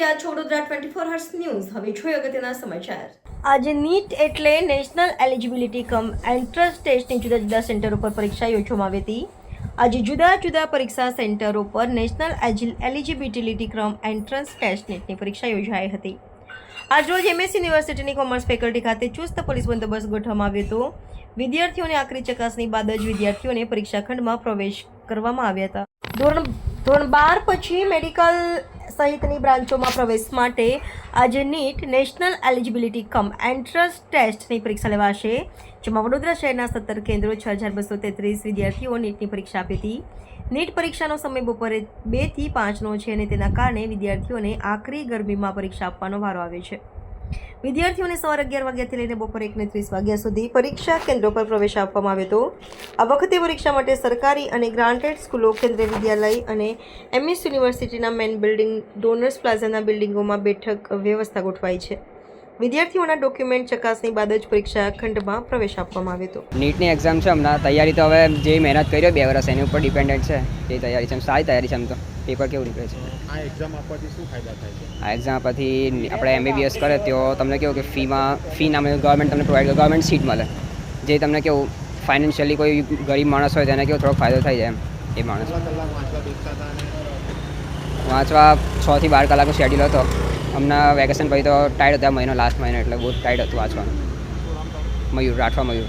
Twenty four hours news. હવે જોઈએ અગત્યના સમાચાર. આજે નીટ એટલે નેશનલ એલિજિબિલિટી કમ એન્ટ્રન્સ ટેસ્ટની જુદા જુદા સેન્ટર ઉપર પરીક્ષા યોજવામાં આવી હતી. આજે જુદા જુદા પરીક્ષા સેન્ટરો પર national eligibility cum entrance test નીટની પરીક્ષા યોજાઈ હતી. આજરોજ એમએસ યુનિવર્સિટીની કોમર્સ ફેકલ્ટી ખાતે ચુસ્ત પોલીસ બંદોબસ્ત ગોઠવવામાં આવ્યો હતો. વિદ્યાર્થીઓની આખરી ચકાસણી બાદ જ વિદ્યાર્થીઓને પરીક્ષા ખંડમાં પ્રવેશ કરવામાં આવ્યા હતા. ધોરણ ધોરણ બાર પછી મેડિકલ સહિતની બ્રાન્ચોમાં પ્રવેશ માટે આજે NEET national eligibility cum entrance ટેસ્ટની પરીક્ષા લેવાશે, જેમાં વડોદરા શહેરના સત્તર કેન્દ્રો છ હજાર બસો તેત્રીસ વિદ્યાર્થીઓ નીટની પરીક્ષા આપી હતી. નીટ પરીક્ષાનો સમય બપોરે બેથી પાંચનો છે અને તેના કારણે વિદ્યાર્થીઓને આખરી ગરમીમાં પરીક્ષા આપવાનો વારો આવ્યો છે. વિદ્યાર્થીઓને સવારે અગિયાર વાગ્યાથી લઈને બપોરે એકને ત્રીસ વાગ્યા સુધી પરીક્ષા કેન્દ્રો પર પ્રવેશ આપવામાં આવ્યો હતો. આ વખતે પરીક્ષા માટે સરકારી અને ગ્રાન્ટેડ સ્કૂલો, કેન્દ્રીય વિદ્યાલય અને એમએસ યુનિવર્સિટીના મેન બિલ્ડિંગ ડોનર્સ પ્લાઝાના બિલ્ડિંગોમાં બેઠક વ્યવસ્થા ગોઠવાઈ છે. વિદ્યાર્થીઓના ડોક્યુમેન્ટ ચકાસણી બાદ જ પરીક્ષા ખંડમાં પ્રવેશ આપવામાં આવ્યો હતો. નીટની એક્ઝામ છે હમણાં. તૈયારી તો હવે જે મહેનત કર્યો બે વર્ષ એની ઉપર ડિપેન્ડન્ટ છે. એ તૈયારી છે. એમ સારી તૈયારી છે એમ તો. પેપર કેવું નીકળે છે? આ એક્ઝામ આપવાથી શું ફાયદા થાય છે? આ એક્ઝામ આપવાથી આપણે એમબીબીએસ કરે તો તમને કેવું કે ફીમાં ફી નામે ગવર્મેન્ટ તમને પ્રોવાઈડ કરે ગવર્મેન્ટ સીટ મળે. જે તમને કેવું ફાઇનાન્શિયલી કોઈ ગરીબ માણસ હોય તેને કેવો થોડોક ફાયદો થાય જાય એમ એ માણસ. વાંચવા છ થી વાંચવા છથી બાર કલાકનો શેડ્યુલ હતો. હમણાં વેકેશન પછી તો ટાઈટ હતા મહિનો લાસ્ટ મહિનો, એટલે બહુ ટાઈટ હતું વાંચવાનું. મયુર, રાઠવા મયુર.